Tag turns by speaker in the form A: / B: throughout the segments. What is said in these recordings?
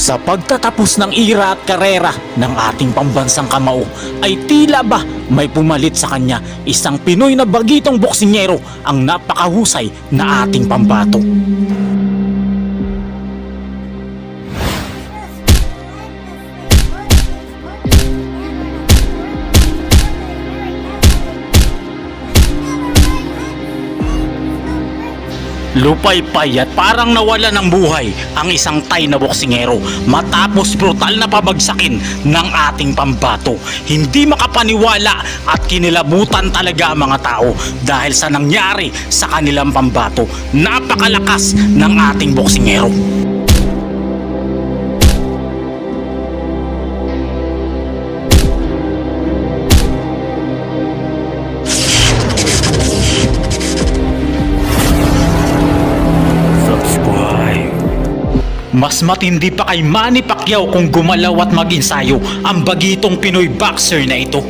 A: Sa pagtatapos ng ira at karera ng ating pambansang kamao ay tila ba may pumalit sa kanya isang Pinoy na bagitong boksingero ang napakahusay na ating pambato. Lupaypay at parang nawala ng buhay ang isang Thai na boksingero matapos brutal na pabagsakin ng ating pambato. Hindi makapaniwala at kinilabutan talaga ang mga tao dahil sa nangyari sa kanilang pambato. Napakalakas ng ating boksingero. Mas matindi pa kay Manny Pacquiao kung gumalaw at mag-ensayo ang bagitong Pinoy boxer na ito.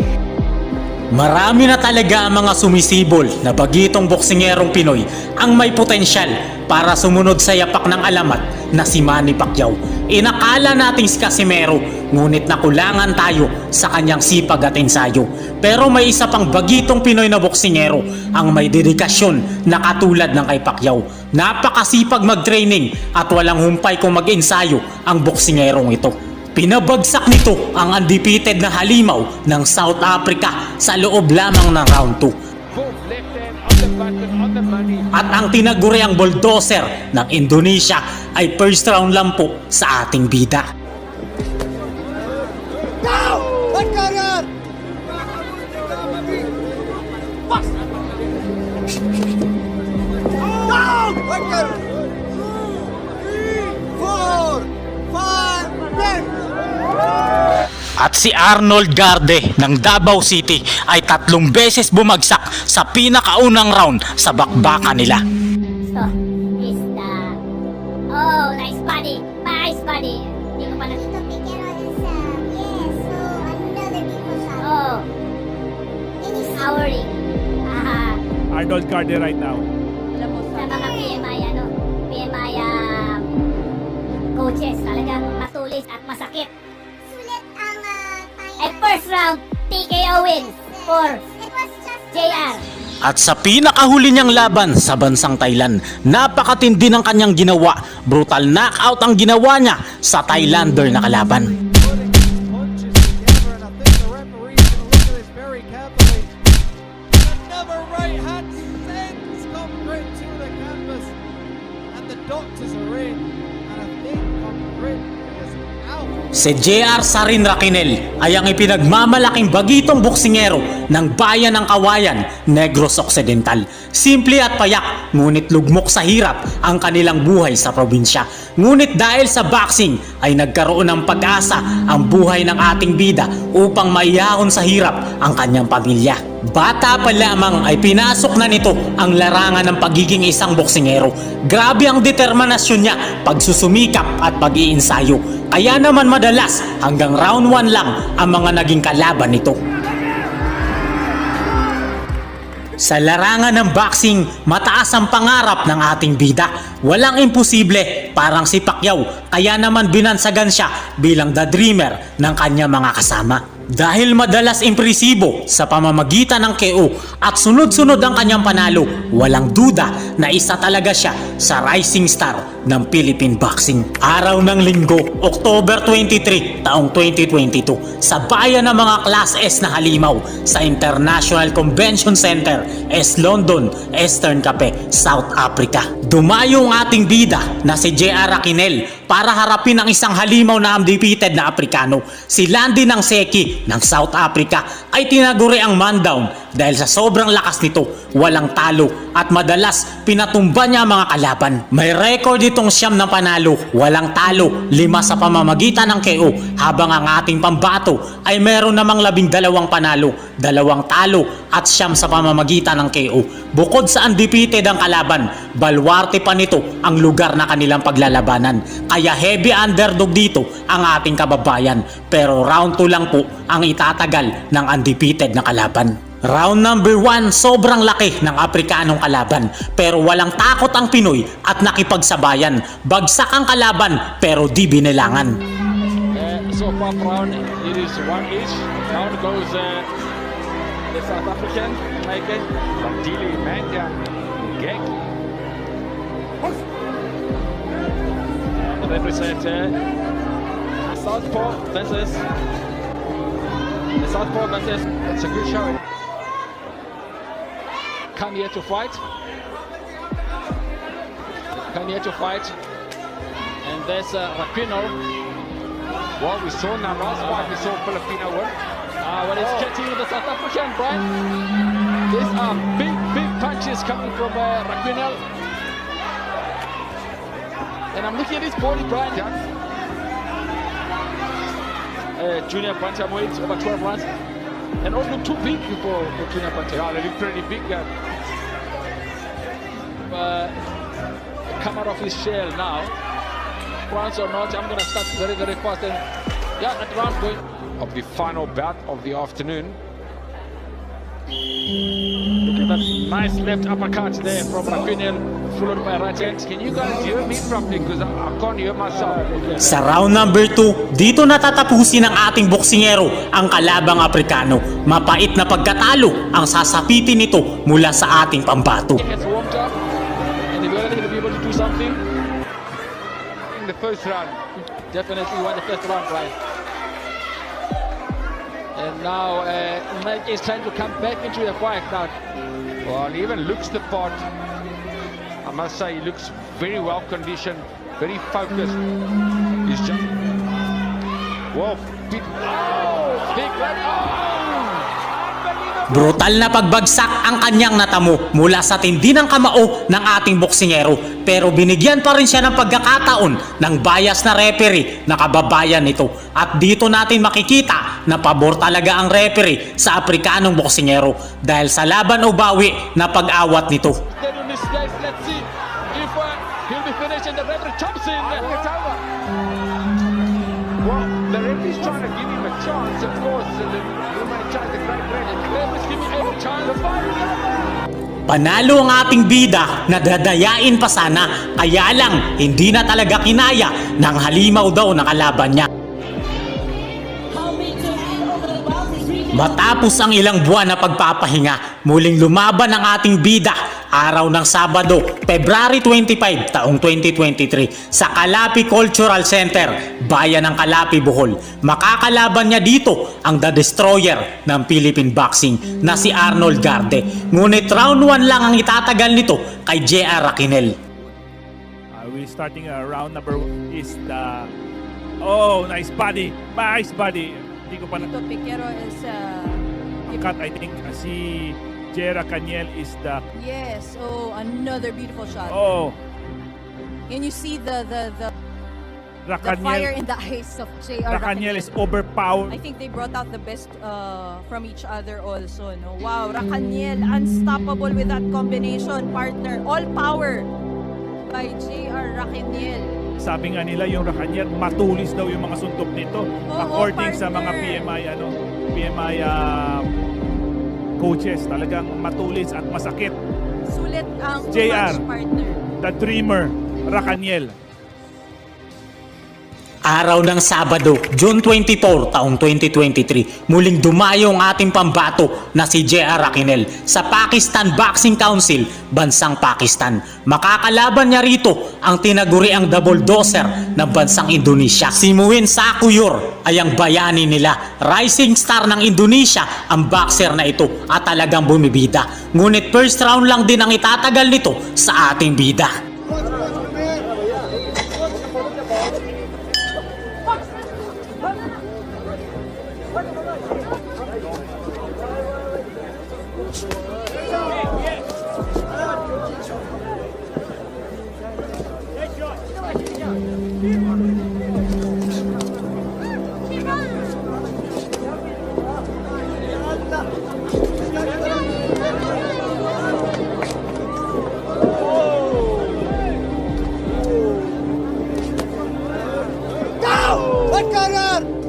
A: Marami na talaga ang mga sumisibol na bagitong boksingerong Pinoy ang may potensyal para sumunod sa yapak ng alamat na si Manny Pacquiao. Inakala nating si Casimero ngunit nakulangan tayo sa kanyang sipag at ensayo. Pero may isa pang bagitong Pinoy na boksingero ang may dedikasyon na katulad ng kay Pacquiao. Napakasipag mag-training at walang humpay kung mag-ensayo ang boksingerong ito. Pinabagsak nito ang undefeated na halimaw ng South Africa sa loob lamang ng round 2.
B: Both left hand on the button, on the money.
A: At ang tinaguriang bulldozer ng Indonesia ay first round lang po sa ating bida. At si Arnold Garde ng Davao City ay tatlong beses bumagsak sa pinakaunang round sa bakbakan nila.
C: So, is the... Oh, nice body. Nice body. Hindi ko pa na...
D: Dito Piquero is, uh, yes, so another people shot.
C: Oh, powering. Ah,
B: Arnold Cardi right now.
C: sa mga PMI, ano, PMI um, coaches, talagang matulis at masakit. First round, TKO wins for JR.
A: At sa pinakahuli niyang laban sa bansang Thailand, napakatindi ng kanyang ginawa. Brutal knockout ang ginawa niya sa Thailander na kalaban. Si JR Sarin Raquinel ay ang ipinagmamalaking bagitong boksingero ng bayan ng Kawayan, Negros Occidental. Simple at payak, ngunit lugmok sa hirap ang kanilang buhay sa probinsya. Ngunit dahil sa boxing ay nagkaroon ng pag-asa ang buhay ng ating bida upang maiyahon sa hirap ang kanyang pamilya. Bata pa lamang ay pinasok na nito ang larangan ng pagiging isang boksingero. Grabe ang determinasyon niya, pagsusumikap at pag-iinsayo. Kaya naman madalas hanggang round 1 lang ang mga naging kalaban nito. Sa larangan ng boxing, mataas ang pangarap ng ating bida. Walang imposible, parang si Pacquiao, kaya naman binansagan siya bilang the dreamer ng kanya mga kasama. Dahil madalas impresibo sa pamamagitan ng KO at sunod-sunod ang kanyang panalo, walang duda na isa talaga siya sa rising star ng Philippine boxing. Araw ng linggo, October 23, taong 2022, sa bayan ng mga Class S na halimaw sa International Convention Center, S. London, Eastern Cape, South Africa. Dumayo ang ating bida na si J.R. Aquinel para harapin ang isang halimaw na undefeated na Aprikano. Si Landy ng Seki ng South Africa ay tinaguri ang man down dahil sa sobrang lakas nito, walang talo at madalas pinatumba niya ang mga kalaban. May record itong siyam na panalo, walang talo, lima sa pamamagitan ng KO habang ang ating pambato ay meron namang labing dalawang panalo, dalawang talo at siyam sa pamamagitan ng KO. Bukod sa undefeated ang kalaban, balwarte pa nito ang lugar na kanilang paglalabanan. Kaya heavy underdog dito ang ating kababayan. Pero round 2 lang po ang itatagal ng undefeated na kalaban. Round number 1, sobrang laki ng Afrikanong kalaban pero walang takot ang Pinoy at nakipagsabayan. Bagsak ang kalaban pero di binilangan.
E: Uh, so far round it is one each. Down goes uh, the South African Michael Bandili Manga Gek. Represent uh, Southpaw versus Southpaw versus it's a good showing. Come here to fight. Come here to fight. And there's uh, Rapino. Well, we saw last fight, we saw Filipino win. Uh, when he's getting with the South African, Brian. These are big, big punches coming from uh, Raquinel. And I'm looking at his body, Brian. Uh, junior bantamweight, over 12 rounds. And all look too big for, for junior bantamweight. Yeah, they look pretty big. Uh, uh, come out of his shell now. France or not, I'm going to start very, very fast. And yeah, that round going. Of the final bout of the afternoon. Look at that nice left uppercut there from Rafinel, followed by right hand. Can you guys hear me properly? Because I, I can't hear myself.
A: Sa round number 2, dito natatapusin ng ating boksingero ang kalabang Afrikano. Mapait na pagkatalo ang sasapitin nito mula sa ating pambato.
E: The first round, definitely won the first round, right? And now uh, Mike is trying to come back into the fight now. Well, he even looks the part. I must say, he looks very well conditioned, very focused. He's just. Big. Oh, big. Oh!
A: Brutal na pagbagsak ang kanyang natamo mula sa tindi ng kamao ng ating boksingero pero binigyan pa rin siya ng pagkakataon ng bias na referee na kababayan nito at dito natin makikita na pabor talaga ang referee sa Afrikanong boksingero dahil sa laban o bawi na pag-awat nito.
E: Let's see if uh, he'll be finished the referee jumps in. To give him a chance, of course. And the human chance, the great red. The referee's giving him a chance. Is over.
A: Panalo ang ating bida na dadayain pa sana kaya lang hindi na talaga kinaya ng halimaw daw na kalaban niya. Matapos ang ilang buwan na pagpapahinga, muling lumaban ang ating bida araw ng Sabado, February 25, taong 2023 sa Kalapi Cultural Center, Bayan ng Kalapi, Bohol. Makakalaban niya dito ang The Destroyer ng Philippine Boxing na si Arnold Garde. Ngunit round 1 lang ang itatagal nito kay JR Raquinel.
B: Uh, we're starting uh, round number one is the oh nice body nice body hindi ko pa
F: Tito Piquero is uh,
B: na-cut I think uh, si Jera Caniel is the
F: yes. Oh, another beautiful shot.
B: oh
F: Can you see the the the, the fire
B: Racaniel
F: in the eyes of JR?
B: Racaniel is
F: I
B: overpowered
F: think they brought out the best uh, from each other also. No, wow, Racaniel unstoppable with that combination partner. All power by JR Racaniel.
B: sabi nga nila yung Racaniel matulis daw yung mga suntok nito according sa mga
F: partner.
B: PMI ano PMI um, coaches talagang matulis at masakit
F: Sulit ang
B: JR.
F: partner.
B: the dreamer Racaniel
A: Araw ng Sabado, June 24, taong 2023, muling dumayo ang ating pambato na si J.R. Raquinel sa Pakistan Boxing Council, bansang Pakistan. Makakalaban niya rito ang tinaguriang double doser ng bansang Indonesia. Si Muin Sakuyor ay ang bayani nila. Rising star ng Indonesia ang boxer na ito at talagang bumibida. Ngunit first round lang din ang itatagal nito sa ating bida. What color?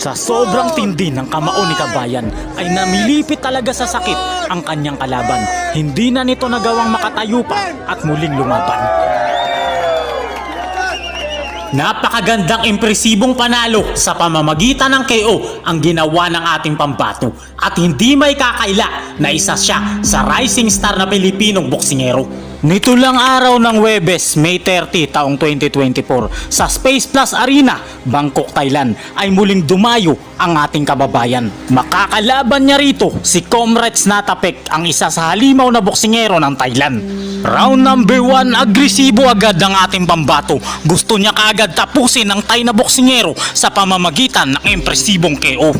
A: Sa sobrang tindi ng kamao ni Kabayan ay namilipit talaga sa sakit ang kanyang kalaban. Hindi na nito nagawang makatayo pa at muling lumaban. Napakagandang impresibong panalo sa pamamagitan ng KO ang ginawa ng ating pambato at hindi may kakaila na isa siya sa rising star na Pilipinong boksingero. Nito lang araw ng Webes, May 30 taong 2024 sa Space Plus Arena, Bangkok, Thailand ay muling dumayo ang ating kababayan. Makakalaban niya rito si Comrade Snatapek ang isa sa halimaw na boksingero ng Thailand. Round number 1, agresibo agad ang ating pambato. Gusto niya kaagad tapusin ang Thai na boksingero sa pamamagitan ng impresibong KO.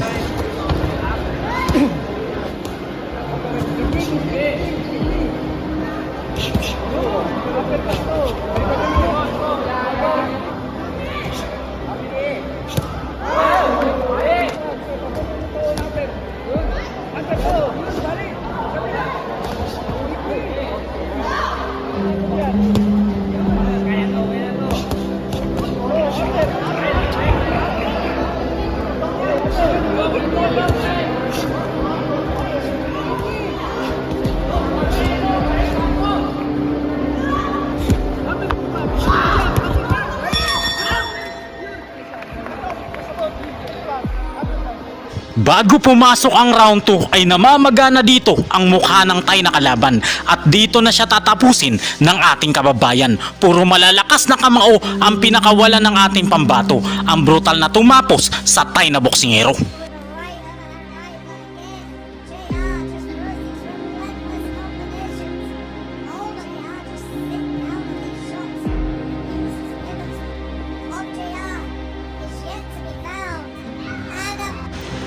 A: Bago pumasok ang round 2 ay namamagana dito ang mukha ng Tay na kalaban at dito na siya tatapusin ng ating kababayan. Puro malalakas na kamao ang pinakawalan ng ating pambato. Ang brutal na tumapos sa Tay na boksingero.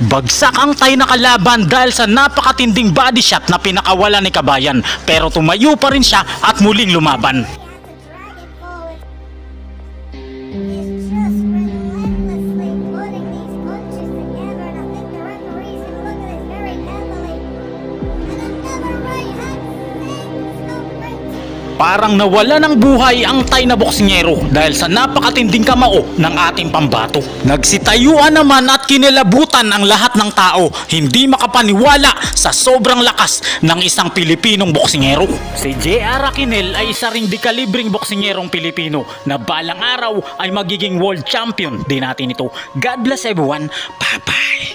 A: Bagsak ang Tay na kalaban dahil sa napakatinding body shot na pinakawalan ni Kabayan pero tumayo pa rin siya at muling lumaban. Parang nawala ng buhay ang Tay na boksingero dahil sa napakatinding kamao ng ating pambato. Nagsitayuan naman at kinilabutan ang lahat ng tao, hindi makapaniwala sa sobrang lakas ng isang Pilipinong boksingero. Si J.R. Aquinel ay isa ring dekalibring boksingerong Pilipino na balang araw ay magiging world champion din natin ito. God bless everyone. Bye-bye!